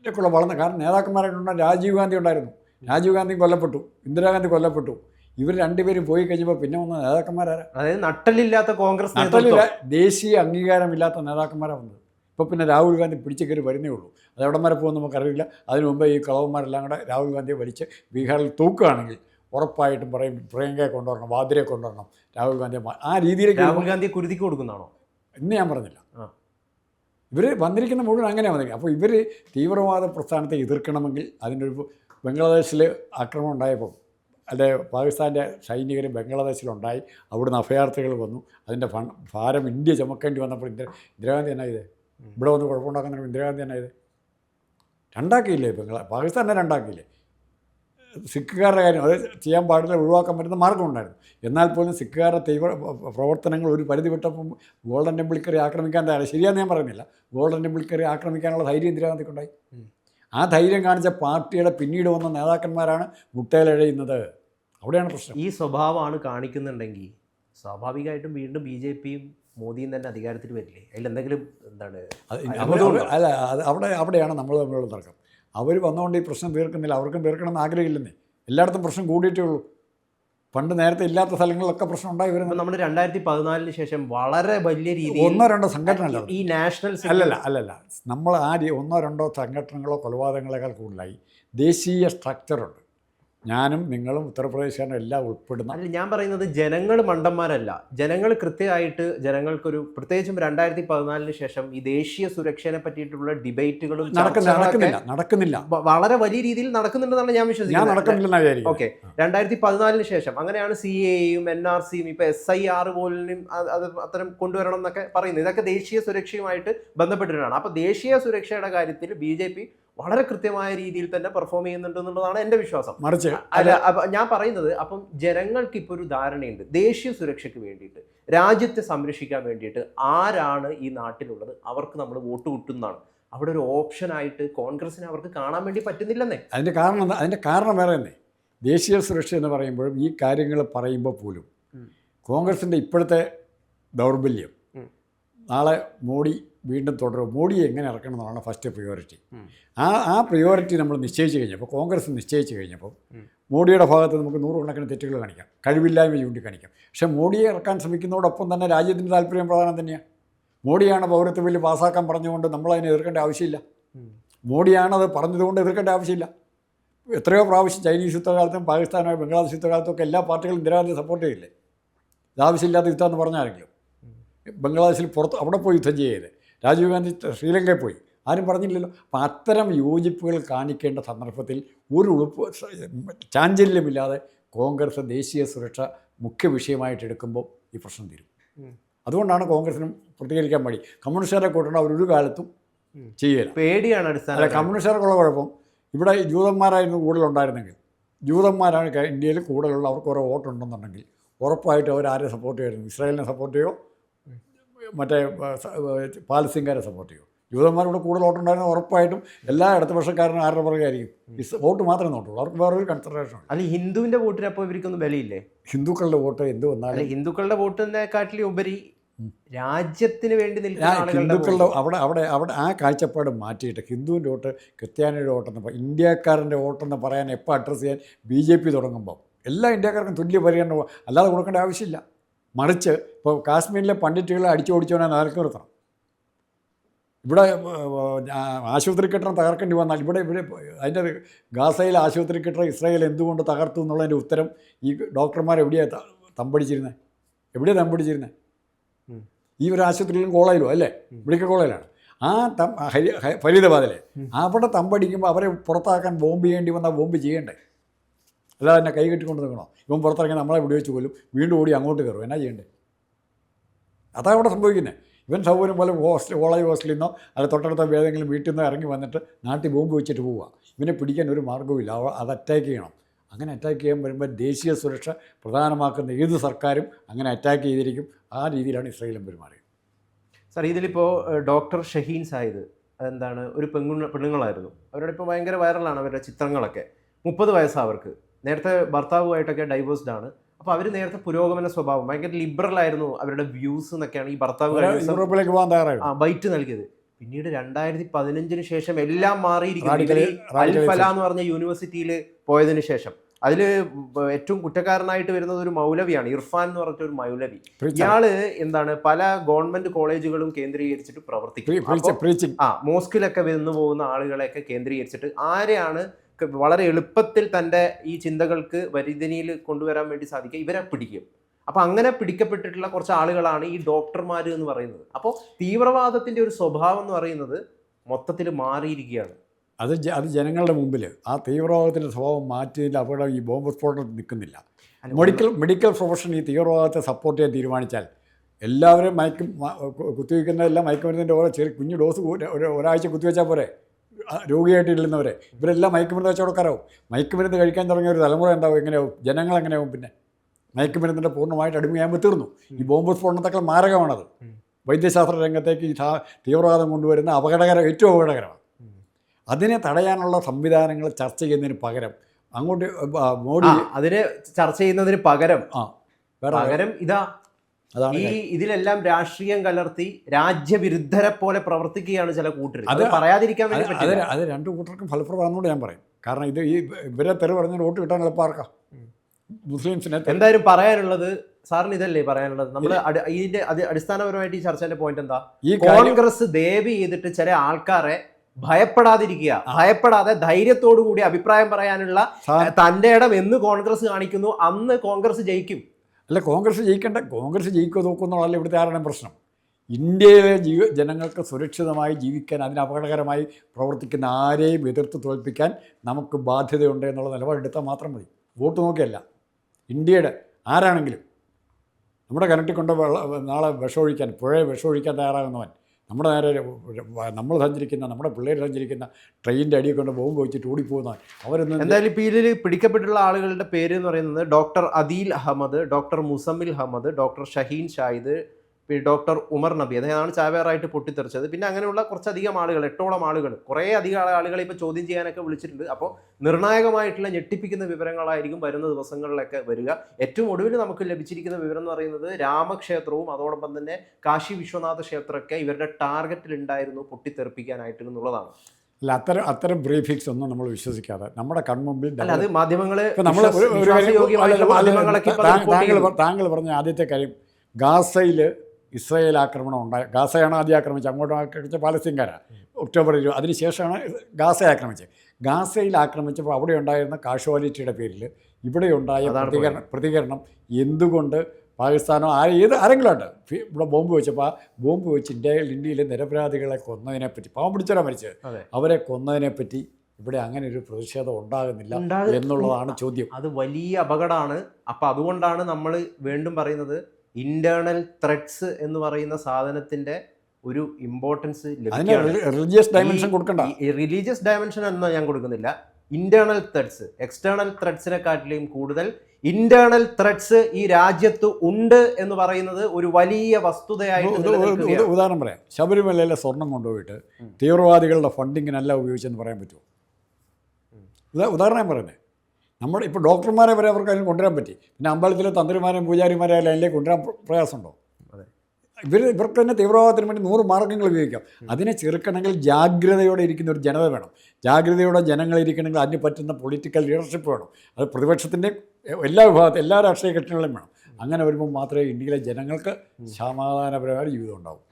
[SPEAKER 2] ഇതൊക്കെയുള്ള വളർന്ന കാരണം നേതാക്കന്മാരായിട്ടുണ്ട രാജീവ് ഗാന്ധി ഉണ്ടായിരുന്നു. രാജീവ് ഗാന്ധി കൊല്ലപ്പെട്ടു. ഇന്ദിരാഗാന്ധി കൊല്ലപ്പെട്ടു. ഇവർ രണ്ടുപേരും പോയി കഴിഞ്ഞപ്പോൾ പിന്നെ വന്ന നേതാക്കന്മാരാരാ?
[SPEAKER 1] അതായത് നട്ടലില്ലാത്ത കോൺഗ്രസ്
[SPEAKER 2] നട്ടലില്ല. ദേശീയ അംഗീകാരമില്ലാത്ത നേതാക്കന്മാരാണ് വന്നത്. ഇപ്പോൾ പിന്നെ രാഹുൽ ഗാന്ധി പിടിച്ചു കയറി വരുന്നേ ഉള്ളൂ. അത് എവിടം വരെ പോകുമെന്ന് നമുക്കറിയില്ല. അതിനു മുമ്പ് ഈ കളവന്മാരെല്ലാം കൂടെ രാഹുൽ ഗാന്ധിയെ വലിച്ച് ബീഹാറിൽ തൂക്കുകയാണെങ്കിൽ ഉറപ്പായിട്ടും പറയും പ്രിയങ്കയെ കൊണ്ടുവരണം വാദ്രയെ കൊണ്ടുവരണം രാഹുൽ ഗാന്ധിയെ ആ രീതിയിലേക്ക്
[SPEAKER 1] രാഹുൽ ഗാന്ധിയെ കുരുതിക്ക് കൊടുക്കുന്നതാണോ?
[SPEAKER 2] ഇന്ന് ഞാൻ പറഞ്ഞില്ല. ഇവർ വന്നിരിക്കുന്ന മുഴുവൻ അങ്ങനെ വന്നിരിക്കും അപ്പോൾ ഇവർ തീവ്രവാദ പ്രസ്ഥാനത്തെ എതിർക്കണമെങ്കിൽ അതിന്റെ ഒരു ബംഗ്ലാദേശിൽ ആക്രമണം ഉണ്ടായപ്പോൾ അല്ലെ പാകിസ്ഥാന്റെ സൈനികർ ബംഗ്ലാദേശിലുണ്ടായി. അവിടുന്ന് അഭയാർത്ഥികൾ വന്നു. അതിന്റെ ഭാരം ഇന്ത്യ ചുമക്കേണ്ടി വന്നപ്പോൾ ഇന്ദിര ഇന്ദിരാഗാന്ധി എന്നാ ഇത്. ഇവിടെ വന്ന് കുഴപ്പമുണ്ടാക്കുന്ന ഇന്ദിരാഗാന്ധി എന്നാ ഇത് രണ്ടാക്കിയില്ലേ ബംഗ്ലാ പാകിസ്ഥാൻ തന്നെ രണ്ടാക്കിയില്ലേ? സിഖുകാരുടെ കാര്യം അത് ചെയ്യാൻ പാടില്ല ഒഴിവാക്കാൻ പറ്റുന്ന മാർഗമുണ്ടായിരുന്നു എന്നാൽ പോലും സിഖുകാരുടെ തീവ്ര പ്രവർത്തനങ്ങൾ ഒരു പരിധി വിട്ടപ്പം ഗോൾഡൻ ടെമ്പിൾ കയറി ആക്രമിക്കാൻ തയ്യാറ് ശരിയാന്ന് ഞാൻ പറയുന്നില്ല. ഗോൾഡൻ ടെമ്പിൾ കയറി ആക്രമിക്കാനുള്ള ധൈര്യം ഇന്ദിരാഗാന്ധിക്കുണ്ടായി. ആ ധൈര്യം കാണിച്ച പാർട്ടിയുടെ പിന്നീട് വന്ന നേതാക്കന്മാരാണ് മുട്ടയിലെഴയുന്നത്. അവിടെയാണ് പ്രശ്നം.
[SPEAKER 1] ഈ സ്വഭാവമാണ് കാണിക്കുന്നുണ്ടെങ്കിൽ സ്വാഭാവികമായിട്ടും വീണ്ടും ബി ജെ പിയും മോദിയും തന്നെ അധികാരത്തിൽ വരില്ലേ? അതിൽ എന്തെങ്കിലും എന്താണ്
[SPEAKER 2] അല്ല അവിടെ അവിടെയാണ് നമ്മൾ തമ്മിലുള്ള തർക്കം. അവർ വന്നുകൊണ്ട് ഈ പ്രശ്നം തീർക്കുന്നില്ല അവർക്കും തീർക്കണമെന്ന് ആഗ്രഹമില്ലെന്നേ. എല്ലായിടത്തും പ്രശ്നം കൂടിയിട്ടേ ഉള്ളൂ. പണ്ട് നേരത്തെ ഇല്ലാത്ത സ്ഥലങ്ങളിലൊക്കെ പ്രശ്നം ഉണ്ടായി വരുന്നത്.
[SPEAKER 1] നമ്മൾ രണ്ടായിരത്തി പതിനാലിന് ശേഷം വളരെ വലിയ രീതിയിൽ
[SPEAKER 2] ഒന്നോ രണ്ടോ സംഘടന
[SPEAKER 1] ഈ നാഷണൽ
[SPEAKER 2] അല്ലല്ല അല്ലല്ല. നമ്മൾ ആ ഒന്നോ രണ്ടോ സംഘടനകളോ കൊലപാതകങ്ങളെക്കാൾ കൂടുതലായി ദേശീയ സ്ട്രക്ചറുണ്ട് ഞാനും നിങ്ങളും ഉത്തർപ്രദേശാണ് എല്ലാം ഉൾപ്പെടുന്ന
[SPEAKER 1] അല്ല ഞാൻ പറയുന്നത് ജനങ്ങൾ മണ്ടന്മാരല്ല. ജനങ്ങൾ കൃത്യമായിട്ട് ജനങ്ങൾക്കൊരു പ്രത്യേകിച്ചും രണ്ടായിരത്തി പതിനാലിന് ശേഷം ഈ ദേശീയ സുരക്ഷയെ പറ്റിയിട്ടുള്ള ഡിബേറ്റുകളും
[SPEAKER 2] നടക്കുന്നില്ല നടക്കുന്നില്ല.
[SPEAKER 1] വളരെ വലിയ രീതിയിൽ നടക്കുന്നുണ്ടെന്നാണ് ഞാൻ വിശ്വസിക്കുന്നത്.
[SPEAKER 2] നടക്കുന്നില്ല
[SPEAKER 1] ഓക്കെ. രണ്ടായിരത്തി പതിനാലിന് ശേഷം അങ്ങനെയാണ് സി എയും എൻ ആർ സിയും ഇപ്പൊ എസ് ഐ ആർ പോലും അത് അത്തരം കൊണ്ടുവരണം എന്നൊക്കെ പറയുന്നത്. ഇതൊക്കെ ദേശീയ സുരക്ഷയുമായിട്ട് ബന്ധപ്പെട്ടിട്ടാണ്. അപ്പൊ ദേശീയ സുരക്ഷയുടെ കാര്യത്തിൽ ബി ജെ പി വളരെ കൃത്യമായ രീതിയിൽ തന്നെ പെർഫോം ചെയ്യുന്നുണ്ട് എന്നുള്ളതാണ് എന്റെ വിശ്വാസം.
[SPEAKER 2] മറിച്ച്
[SPEAKER 1] അല്ല ഞാൻ പറയുന്നത് അപ്പം ജനങ്ങൾക്ക് ഇപ്പോൾ ഒരു ധാരണയുണ്ട്. ദേശീയ സുരക്ഷയ്ക്ക് വേണ്ടിയിട്ട് രാജ്യത്തെ സംരക്ഷിക്കാൻ വേണ്ടിയിട്ട് ആരാണ് ഈ നാട്ടിലുള്ളത്? അവർക്ക് നമ്മൾ വോട്ട് കിട്ടുന്നതാണ്. അവിടെ ഒരു ഓപ്ഷൻ ആയിട്ട് കോൺഗ്രസിനെ അവർക്ക് കാണാൻ വേണ്ടി പറ്റുന്നില്ലെന്നേ.
[SPEAKER 2] അതിന്റെ കാരണം അതിന്റെ കാരണം വേറെ തന്നെ. ദേശീയ സുരക്ഷ എന്ന് പറയുമ്പോഴും ഈ കാര്യങ്ങൾ പറയുമ്പോൾ പോലും
[SPEAKER 1] കോൺഗ്രസിന്റെ
[SPEAKER 2] കോൺഗ്രസിന്റെ ഇപ്പോഴത്തെ ദൗർബല്യം. നാളെ മോഡി വീണ്ടും തുടരും. മോഡിയെ എങ്ങനെ ഇറക്കണം എന്നുള്ളതാണ് ഫസ്റ്റ് പ്രിയോറിറ്റി ആ ആ പ്രിയോറിറ്റി നമ്മൾ നിശ്ചയിച്ച് കഴിഞ്ഞപ്പോൾ കോൺഗ്രസ് നിശ്ചയിച്ച് കഴിഞ്ഞപ്പോൾ. മോഡിയുടെ ഭാഗത്ത് നമുക്ക് നൂറുകണക്കിന് തെറ്റുകൾ കാണിക്കാം. കഴിവില്ലായ്മ ചൂണ്ടിക്കാണിക്കാം. പക്ഷേ മോഡിയെ ഇറക്കാൻ ശ്രമിക്കുന്നതോടൊപ്പം തന്നെ രാജ്യത്തിന്റെ താല്പര്യം പ്രധാനം തന്നെയാണ് മോഡിയാണ് പൗരത്വ ബില്ല് പാസ്സാക്കാൻ പറഞ്ഞുകൊണ്ട് നമ്മളതിനെ എതിർക്കേണ്ട ആവശ്യമില്ല. മോഡിയാണത് പറഞ്ഞതുകൊണ്ട് എതിർക്കേണ്ട ആവശ്യമില്ല. എത്രയോ പ്രാവശ്യം ചൈനീസ് യുദ്ധകാലത്തും പാകിസ്ഥാനോ ബംഗ്ലാദേശ് യുദ്ധകാലത്തും ഒക്കെ എല്ലാ പാർട്ടികളും ഇന്ദിരാഗാന്ധി സപ്പോർട്ട് ചെയ്തില്ലേ? ഇതാവശ്യമില്ലാത്ത യുദ്ധമെന്ന് പറഞ്ഞാരെങ്കിലും? ബംഗ്ലാദേശിൽ പുറത്ത് അവിടെ പോയി യുദ്ധം ചെയ്യരുത് രാജീവ് ഗാന്ധി ശ്രീലങ്കയിൽ പോയി. ആരും പറഞ്ഞില്ലല്ലോ. അപ്പം അത്തരം യോജിപ്പുകൾ കാണിക്കേണ്ട സന്ദർഭത്തിൽ ഒരു ഉളുപ്പ് ചാഞ്ചല്യമില്ലാതെ കോൺഗ്രസ് ദേശീയ സുരക്ഷ മുഖ്യ വിഷയമായിട്ട് എടുക്കുമ്പോൾ ഈ പ്രശ്നം തീരും. അതുകൊണ്ടാണ് കോൺഗ്രസിനും പ്രതികരിക്കാൻ മടി. കമ്മ്യൂണിസ്റ്റുകാരെ കൂട്ടേണ്ട അവരൊരു കാലത്തും
[SPEAKER 1] ചെയ്യുക
[SPEAKER 2] ചെയ്യില്ല
[SPEAKER 1] പേടിയാണ്
[SPEAKER 2] അല്ല
[SPEAKER 1] അടിസ്ഥാന
[SPEAKER 2] കമ്മ്യൂണിസ്റ്റുകാർക്കുള്ള കുഴപ്പം ഇവിടെ ജൂതന്മാരായിരുന്നു കൂടുതലുണ്ടായിരുന്നെങ്കിൽ ജൂതന്മാരാണ് ഇന്ത്യയിൽ കൂടുതലുള്ള അവർക്ക് ഓരോ വോട്ടുണ്ടെന്നുണ്ടെങ്കിൽ ഉറപ്പായിട്ടും അവർ ആരെ സപ്പോർട്ട് ചെയ്യുന്നു ഇസ്രായേലിനെ സപ്പോർട്ട് ചെയ്യോ? മറ്റേ പാലസ്തീൻകാരെ സപ്പോർട്ട് ചെയ്യും. ജൂതന്മാരിവിടെ കൂടുതൽ വോട്ടുണ്ടായിരുന്ന ഉറപ്പായിട്ടും എല്ലാ ഇടതുപക്ഷക്കാരനും ആരുടെ പുറകെയായിരിക്കും ഇസ് വോട്ട് മാത്രമേ നോട്ടുള്ളൂ. അവർക്ക് വേറൊരു കൺസിഡറേഷൻ
[SPEAKER 1] അല്ല ഹിന്ദുവിന്റെ വോട്ടിന് അപ്പോൾ ഇവർക്കൊന്നും വിലയില്ലേ?
[SPEAKER 2] ഹിന്ദുക്കളുടെ വോട്ട് എന്ത് വന്നാലും
[SPEAKER 1] ഹിന്ദുക്കളുടെ വോട്ടിനെക്കാട്ടിലും ഉപരി രാജ്യത്തിന് വേണ്ടി നിൽക്കുന്ന
[SPEAKER 2] ഹിന്ദുക്കളുടെ അവിടെ അവിടെ അവിടെ ആ കാഴ്ചപ്പാട് മാറ്റിയിട്ട് ഹിന്ദുവിന്റെ വോട്ട് ക്രിസ്ത്യാനിയുടെ വോട്ടെന്ന് ഇന്ത്യക്കാരന്റെ വോട്ടെന്ന് പറയാൻ എപ്പോൾ അഡ്രസ്സ് ചെയ്യാൻ ബി ജെ പി തുടങ്ങുമ്പോൾ എല്ലാ ഇന്ത്യക്കാർക്കും തുല്യ പരിഗണന അല്ലാതെ കൊടുക്കേണ്ട ആവശ്യമില്ല. മറിച്ച് ഇപ്പോൾ കാശ്മീരിലെ പണ്ഡിറ്റുകളെ അടിച്ചോടിച്ചവനെ നിലയ്ക്ക് നിർത്തണം. ഇവിടെ ആശുപത്രി കെട്ടിടം തകർക്കേണ്ടി വന്നാൽ ഇവിടെ ഇവിടെ അതിന്റെ ഗാസയിൽ ആശുപത്രി കെട്ടിടം ഇസ്രായേൽ എന്തുകൊണ്ട് തകർത്തു എന്നുള്ളതിന്റെ ഉത്തരം ഈ ഡോക്ടർമാർ എവിടെയാണ് തമ്പടിച്ചിരുന്നത് എവിടെയാണ് തമ്പടിച്ചിരുന്നത് ഈ ഒരു ആശുപത്രിയിലും കോളേജിലും അല്ലേ. മെഡിക്കൽ കോളേജിലാണ്. ആ തം ഹരി ഫരീദാബാദിലെ അവിടെ തമ്പടിക്കുമ്പോൾ അവരെ പുറത്താക്കാൻ ബോംബ് ചെയ്യേണ്ടി വന്നാൽ ബോംബ് ചെയ്യണ്ടേ? അല്ലാതെ എന്നെ കൈ കെട്ടിക്കൊണ്ട് നിൽക്കണോ? ഇവൻ പുറത്തിറങ്ങി നമ്മളെ വെടിവെച്ച് പോലും വീണ്ടും ഓടി അങ്ങോട്ട് കയറും. എന്നാ ചെയ്യണ്ടേ? അതാ അവിടെ സംഭവിക്കുന്നത് ഇവൻ സൗകര്യം പോലെ ഹോസ്റ്റൽ കോളേജ് ഹോസ്റ്റലിൽ നിന്നോ അല്ല തൊട്ടടുത്ത ഏതെങ്കിലും വീട്ടിൽ നിന്നോ ഇറങ്ങി വന്നിട്ട് നാട്ടിൽ ബോംബ് വെച്ചിട്ട് പോവുക. ഇവനെ പിടിക്കാൻ ഒരു മാർഗവുമില്ല അത് അറ്റാക്ക് ചെയ്യണം. അങ്ങനെ അറ്റാക്ക് ചെയ്യാൻ വരുമ്പോൾ ദേശീയ സുരക്ഷ പ്രധാനമാക്കുന്ന ഏത് സർക്കാരും അങ്ങനെ അറ്റാക്ക് ചെയ്തിരിക്കും. ആ രീതിയിലാണ് ഇസ്രായേലും പെരുമാറിയത്
[SPEAKER 1] സാർ ഇതിലിപ്പോൾ ഡോക്ടർ ഷഹീൻ സായിദ് എന്താണ് ഒരു പെണ്ണു പെണ്ണുങ്ങളായിരുന്നു. അവരുടെ ഇപ്പോൾ ഭയങ്കര വൈറലാണ് അവരുടെ ചിത്രങ്ങളൊക്കെ. മുപ്പത് വയസ്സാണ് അവർക്ക്. നേരത്തെ ഭർത്താവുമായിട്ടൊക്കെ ഡൈവേഴ്സ്ഡ് ആണ്. അപ്പൊ അവർ നേരത്തെ പുരോഗമന സ്വഭാവം ഭയങ്കര ലിബറൽ ആയിരുന്നു അവരുടെ വ്യൂസ് എന്നൊക്കെയാണ് ഈ ഭർത്താവ് ബൈറ്റ് നൽകിയത്. പിന്നീട് രണ്ടായിരത്തി പതിനഞ്ചിന് ശേഷം എല്ലാം മാറിയിരിക്കുന്നു അൽഫല എന്ന് പറഞ്ഞ യൂണിവേഴ്സിറ്റിയിൽ പോയതിനു ശേഷം. അതിൽ ഏറ്റവും കുറ്റക്കാരനായിട്ട് വരുന്നത് ഒരു മൗലവിയാണ് ഇർഫാൻ എന്ന് പറഞ്ഞ ഒരു മൗലവി. ഇയാൾ എന്താണ് പല ഗവൺമെന്റ് കോളേജുകളും കേന്ദ്രീകരിച്ചിട്ട് പ്രവർത്തിക്കും. ആ മോസ്കിലൊക്കെ വന്നു പോകുന്ന ആളുകളെയൊക്കെ കേന്ദ്രീകരിച്ചിട്ട് ആരെയാണ് വളരെ എളുപ്പത്തിൽ തന്റെ ഈ ചിന്തകൾക്ക് വരിതനിയിൽ കൊണ്ടുവരാൻ വേണ്ടി സാധിക്കുക. ഇവരെ പിടിക്കും. അപ്പൊ അങ്ങനെ പിടിക്കപ്പെട്ടിട്ടുള്ള കുറച്ച് ആളുകളാണ് ഈ ഡോക്ടർമാർ എന്ന് പറയുന്നത്. അപ്പോൾ തീവ്രവാദത്തിന്റെ ഒരു സ്വഭാവം എന്ന് പറയുന്നത് മൊത്തത്തിൽ മാറിയിരിക്കുകയാണ്.
[SPEAKER 2] അത് അത് ജനങ്ങളുടെ മുമ്പിൽ ആ തീവ്രവാദത്തിന്റെ സ്വഭാവം മാറ്റിയതിന്റെ അപകടം ഈ ബോംബ് സ്ഫോടനം നിൽക്കുന്നില്ല. മെഡിക്കൽ മെഡിക്കൽ പ്രൊഫഷൻ ഈ തീവ്രവാദത്തെ സപ്പോർട്ട് ചെയ്യാൻ തീരുമാനിച്ചാൽ എല്ലാവരും മയക്കും കുത്തിവെക്കുന്നതെല്ലാം മയക്കുമരുന്നിന്റെ ഓരോ ചെറിയ കുഞ്ഞു ഡോസ് ഒരാഴ്ച കുത്തിവെച്ചാൽ പോരെ? രോഗിയായിട്ട് ഇല്ലുന്നവരെ ഇവരെല്ലാം മയക്കുമരുന്ന് കച്ചവടക്കാരാവും. മയക്കുമരുന്ന് കഴിക്കാൻ തുടങ്ങിയ ഒരു തലമുറ ഉണ്ടാവും എങ്ങനെയാവും? ജനങ്ങൾ എങ്ങനെയാവും പിന്നെ? മയക്കുമരുന്നിന്റെ പൂർണമായിട്ട് അടിമയാകുമ്പോൾ തീർന്നു. ഈ ബോംബ് സ്ഫോടനത്തേക്കാൾ മാരകമാണത്. വൈദ്യശാസ്ത്ര രംഗത്തേക്ക് ഈ തീവ്രവാദം കൊണ്ടുവരുന്ന അപകടകരം ഏറ്റവും അപകടകരമാണ്. അതിനെ തടയാനുള്ള സംവിധാനങ്ങൾ ചർച്ച ചെയ്യുന്നതിന് പകരം അങ്ങോട്ട് മോഡി
[SPEAKER 1] അതിനെ ചർച്ച ചെയ്യുന്നതിന് പകരം പകരം ഇതാ
[SPEAKER 2] അതാണ്
[SPEAKER 1] ഈ. ഇതിലെല്ലാം രാഷ്ട്രീയം കലർത്തി രാജ്യവിരുദ്ധരെ പോലെ പ്രവർത്തിക്കുകയാണ് ചില കൂട്ടർ അത് പറയാതിരിക്കാൻ
[SPEAKER 2] അത്
[SPEAKER 1] വേണ്ടി
[SPEAKER 2] അത് രണ്ട് കൂട്ടർക്കും ഫലപ്രദമാണെന്നോട് ഞാൻ പറയും. കാരണം ഇത് ഈ ഇവരെ തെറി പറഞ്ഞ വോട്ട് കിട്ടാൻ എളുപ്പമാർക്കാം. മുസ്ലിംസിനെ
[SPEAKER 1] എന്തായാലും പറയാനുള്ളത് സാറിന് ഇതല്ലേ പറയാനുള്ളത്? നമ്മൾ ഇതിന്റെ അടിസ്ഥാനപരമായിട്ട് ഈ ചർച്ചയുടെ പോയിന്റ് എന്താ?
[SPEAKER 2] ഈ
[SPEAKER 1] കോൺഗ്രസ് ദേവി ചെയ്തിട്ട് ചില ആൾക്കാരെ ഭയപ്പെടാതിരിക്കുക ഭയപ്പെടാതെ ധൈര്യത്തോടു കൂടി അഭിപ്രായം പറയാനുള്ള തന്റെ ഇടം എന്ന് കോൺഗ്രസ് കാണിക്കുന്നു അന്ന് കോൺഗ്രസ് ജയിക്കും.
[SPEAKER 2] അല്ല കോൺഗ്രസ് ജയിക്കേണ്ട കോൺഗ്രസ് ജയിക്കുക നോക്കുന്നുള്ളതല്ല ഇവിടുത്തെ ആരുടെ പ്രശ്നം? ഇന്ത്യയിലെ ജീവ ജനങ്ങൾക്ക് സുരക്ഷിതമായി ജീവിക്കാൻ അതിന് അപകടകരമായി പ്രവർത്തിക്കുന്ന ആരെയും എതിർത്ത് തോൽപ്പിക്കാൻ നമുക്ക് ബാധ്യതയുണ്ട് എന്നുള്ള നിലപാടെടുത്താൽ മാത്രം മതി. വോട്ട് നോക്കിയല്ല. ഇന്ത്യയുടെ ആരാണെങ്കിലും നമ്മുടെ കനട്ടിക്കൊണ്ട് വെള്ളം നാളെ വിഷമൊഴിക്കാൻ പുഴയെ വിഷമൊഴിക്കാൻ തയ്യാറാകുന്നവൻ നമ്മുടെ നേരെ നമ്മൾ സഞ്ചരിക്കുന്ന നമ്മുടെ പിള്ളേർ സഞ്ചരിക്കുന്ന ട്രെയിനിന്റെ അടിയിൽ കൊണ്ട് ബോംബ് വെച്ചിട്ട് ഓടിപ്പോകുന്ന അവരൊന്നും
[SPEAKER 1] എന്തായാലും ഇപ്പോൾ ഇതിൽ പിടിക്കപ്പെട്ടിട്ടുള്ള ആളുകളുടെ പേര് എന്ന് പറയുന്നത് doctor Adeel Ahmed doctor Muzammil Ahmed doctor Shaheen Shahid ഈ ഡോക്ടർ ഉമർ നബി അദ്ദേഹമാണ് ചാവേറായിട്ട് പൊട്ടിത്തെറിച്ചത്. പിന്നെ അങ്ങനെയുള്ള കുറച്ചധികം ആളുകൾ എട്ടോളം ആളുകൾ കുറേ അധികം ആൾ ആളുകളെ ഇപ്പോൾ ചോദ്യം ചെയ്യാനൊക്കെ വിളിച്ചിട്ടുണ്ട്. അപ്പോൾ നിർണായകമായിട്ടുള്ള ഞെട്ടിപ്പിക്കുന്ന വിവരങ്ങളായിരിക്കും വരുന്ന ദിവസങ്ങളിലൊക്കെ വരിക. ഏറ്റവും ഒടുവിൽ നമുക്ക് ലഭിച്ചിരിക്കുന്ന വിവരം എന്ന് പറയുന്നത് രാമക്ഷേത്രവും അതോടൊപ്പം തന്നെ കാശി വിശ്വനാഥ ക്ഷേത്രമൊക്കെ ഇവരുടെ ടാർഗറ്റിൽ ഉണ്ടായിരുന്നു പൊട്ടിത്തെറിപ്പിക്കാനായിട്ട് എന്നുള്ളതാണ്.
[SPEAKER 2] അല്ല അത്തരം അത്തരം ബ്രീഫിക്സ് ഒന്നും നമ്മൾ വിശ്വസിക്കാതെ നമ്മുടെ കൺമുമ്പിൽ താങ്കൾ താങ്കൾ പറഞ്ഞ ആദ്യത്തെ കാര്യം ഗാസയിൽ ഇസ്രായേൽ ആക്രമണം ഉണ്ടായി ഗാസയാണ് ആദ്യം ആക്രമിച്ചത്. അങ്ങോട്ട് ആക്രമിച്ച പാലസ്തീൻകാരാണ് ഒക്ടോബർ ഇരുപത് അതിനുശേഷമാണ് ഗാസ ആക്രമിച്ചത്. ഗാസയിൽ ആക്രമിച്ചപ്പോൾ അവിടെ ഉണ്ടായിരുന്ന കാഷ്വാലിറ്റിയുടെ പേരിൽ ഇവിടെ ഉണ്ടായ പ്രതികരണം പ്രതികരണം എന്തുകൊണ്ട് പാകിസ്ഥാനോ ആ ഏത് ആരെങ്കിലും ഉണ്ട്. ഇവിടെ ബോംബ് വെച്ചപ്പോൾ ആ ബോംബ് വെച്ച് ഇന്ത്യയിൽ ഇന്ത്യയിലെ നിരപരാധികളെ കൊന്നതിനെപ്പറ്റി പാവം പിടിച്ചവരെ മരിച്ചത്. അവരെ കൊന്നതിനെപ്പറ്റി ഇവിടെ അങ്ങനെ ഒരു പ്രതിഷേധം ഉണ്ടാകുന്നില്ല എന്നുള്ളതാണ് ചോദ്യം.
[SPEAKER 1] അത് വലിയ അപകടമാണ്. അപ്പം അതുകൊണ്ടാണ് നമ്മൾ വീണ്ടും പറയുന്നത് ഇന്റേണൽ ത്രെഡ്സ് എന്ന് പറയുന്ന സാധനത്തിന്റെ ഒരു ഇമ്പോർട്ടൻസ്
[SPEAKER 2] റിലീജിയസ് ഡയമെൻഷൻ കൊടുക്കണ്ട.
[SPEAKER 1] ഈ റിലീജിയസ് ഡയമെൻഷൻ എന്ന് ഞാൻ കൊടുക്കുന്നില്ല. ഇന്റേണൽ ത്രെഡ്സ് എക്സ്റ്റേണൽ ത്രെഡ്സിനെക്കാട്ടിലും കൂടുതൽ ഇന്റേണൽ ത്രെഡ്സ് ഈ രാജ്യത്ത് ഉണ്ട് എന്ന് പറയുന്നത് ഒരു വലിയ വസ്തുതയായിട്ട്
[SPEAKER 2] ഉദാഹരണം പറയാം. ശബരിമലയിലെ സ്വർണം കൊണ്ടുപോയിട്ട് തീവ്രവാദികളുടെ ഫണ്ടിങ്ങിനല്ല ഉപയോഗിച്ചെന്ന് പറയാൻ പറ്റുമോ? ഉദാ- ഉദാഹരണം ഞാൻ പറയുന്നത് നമ്മുടെ ഇപ്പോൾ ഡോക്ടർമാരെ വരെ അവർക്ക് അതിന് കൊണ്ടുവരാൻ പറ്റി. പിന്നെ അമ്പലത്തിലെ തന്ത്രിമാരെയും പൂജാരിമാരെ അതിലേക്ക് കൊണ്ടുവരാൻ പ്ര- പ്രയാസമുണ്ടോ? ഇവർ ഇവർക്ക് തന്നെ തീവ്രവാദത്തിന് വേണ്ടി നൂറ് മാർഗങ്ങൾ ഉപയോഗിക്കാം. അതിനെ ചെറുക്കണമെങ്കിൽ ജാഗ്രതയോടെ ഇരിക്കുന്ന ഒരു ജനത വേണം. ജാഗ്രതയോടെ ജനങ്ങൾ ഇരിക്കണമെങ്കിൽ അതിന് പറ്റുന്ന പൊളിറ്റിക്കൽ ലീഡർഷിപ്പ് വേണം. അത് പ്രതിപക്ഷത്തിന്റെ എല്ലാ വിഭാഗത്തിൽ എല്ലാ രാഷ്ട്രീയ കക്ഷികളിലും വേണം. അങ്ങനെ വരുമ്പോൾ മാത്രമേ ഇന്ത്യയിലെ ജനങ്ങൾക്ക് സമാധാനപരമായ ജീവിതം ഉണ്ടാവും.